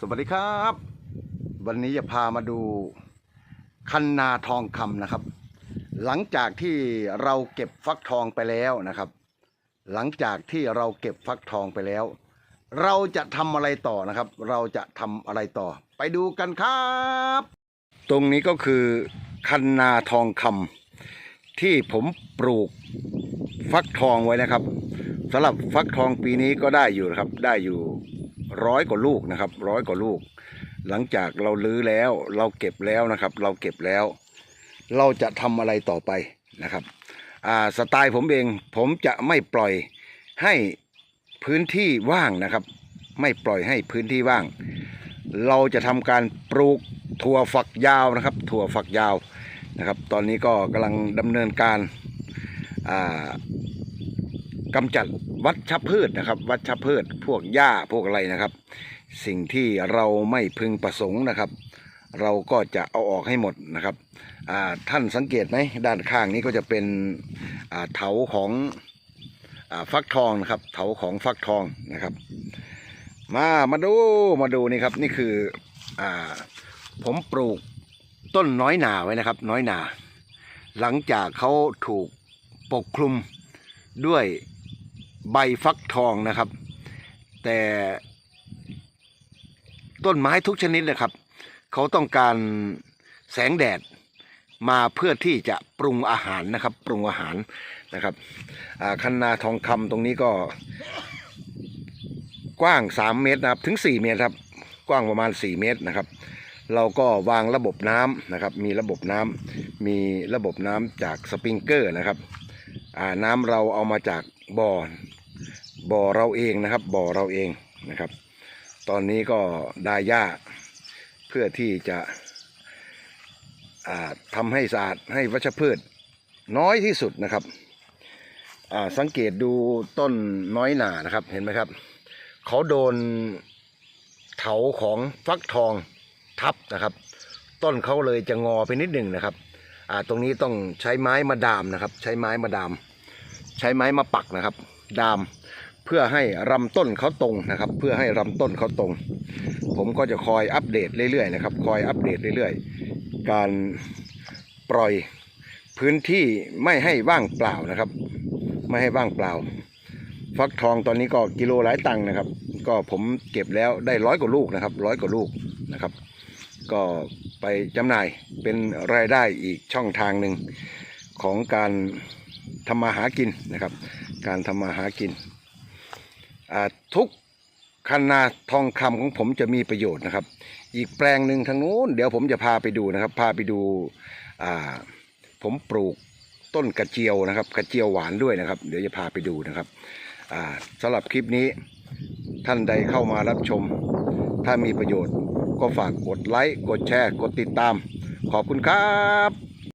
สวัสดีครับ วันนี้จะพามาดูคันนาทองคำนะครับ หลังจากที่เราเก็บฟักทองไปแล้วนะครับ หลังจากที่เราเก็บฟักทองไปแล้ว เราจะทำอะไรต่อนะครับ เราจะทำอะไรต่อ ไปดูกันครับ ตรงนี้ก็คือคันนาทองคำที่ผมปลูกฟักทองไว้นะครับสำหรับฟักทองปีนี้ก็ได้อยู่นะครับ ได้อยู่ ร้อยกว่าลูกนะครับร้อยกว่าลูก หลังจากเราลื้อแล้ว เราเก็บแล้วนะครับ เราเก็บแล้ว เราจะทำอะไรต่อไปนะครับสไตล์ผมเองผมจะไม่ปล่อยให้พื้นที่ว่างนะครับ ไม่ปล่อยให้พื้นที่ว่าง เราจะทำการปลูกถั่วฝักยาวนะครับ ถั่วฝักยาวนะครับ ตอนนี้ก็กำลังดำเนินการ อ่ากำจัดวัชพืชนะครับ วัชพืชพวกหญ้าพวกอะไรนะครับ สิ่งที่เราไม่พึงประสงค์นะครับ เราก็จะเอาออกให้หมดนะครับท่านสังเกตไหมด้านข้างนี้ก็จะเป็นเถาของอฟักทองนะครับ เถาของฟักทองนะครับ มามาดูมาดูนี่ครับนี่คืออผมปลูกต้นน้อยหนาไว้นะครับ น้อยหนา หลังจากเขาถูกปกคลุมด้วย ใบฟักทองนะครับ แต่ต้นไม้ทุกชนิดนะครับ เขาต้องการแสงแดดมาเพื่อที่จะปรุงอาหารนะครับ ปรุงอาหารนะครับคันนาทองคำตรงนี้ก็กว้าง 3 เมตรนะครับถึง 4 เมตรครับ กว้างประมาณ 4 เมตรนะครับ เราก็วางระบบน้ำนะครับ มีระบบน้ำมีระบบน้ำจากสปริงเกอร์นะครับน้ำเราเอามาจากบ่อ บ่อเราเองนะครับ บ่อเราเองนะครับ ตอนนี้ก็ดาหญ้าเพื่อที่จะทำให้สะอาดให้วัชพืชน้อยที่สุดนะครับสังเกตดูต้นน้อยหนานะครับเห็นไหมครับ เขาโดนเถาของฟักทองทับนะครับ ต้นเขาเลยจะงอไปนิดหนึ่งนะครับตรงนี้ต้องใช้ไม้มาดามนะครับ ใช้ไม้มาดาม ใช้ไม้มาปักนะครับ ดาม เพื่อให้ลำต้นเขาตรงนะครับ เพื่อให้ลำต้นเขาตรง ผมก็จะคอยอัปเดตเรื่อยๆนะครับ คอยอัปเดตเรื่อยๆ การปล่อยพื้นที่ไม่ให้ว่างเปล่านะครับ ไม่ให้ว่างเปล่า ฟักทองตอนนี้ก็กิโลหลายตังค์นะครับ ก็ผมเก็บแล้วได้ร้อยกว่าลูกนะครับร้อยกว่าลูกนะครับ ก็ไปจำหน่ายเป็นรายได้อีกช่องทางหนึ่งของการทำมาหากินนะครับ การทำมาหากิน ทุกคันนาทองคำของผมจะมีประโยชน์นะครับ อีกแปลงหนึ่งทางนู้นเดี๋ยวผมจะพาไปดูนะครับ พาไปดูผมปลูกต้นกระเจียวนะครับ กระเจียวหวานด้วยนะครับ เดี๋ยวจะพาไปดูนะครับอ่าสำหรับคลิปนี้ท่านใดเข้ามารับชม ถ้ามีประโยชน์ ก็ฝากกดไลค์กดแชร์ กดติดตาม ขอบคุณครับ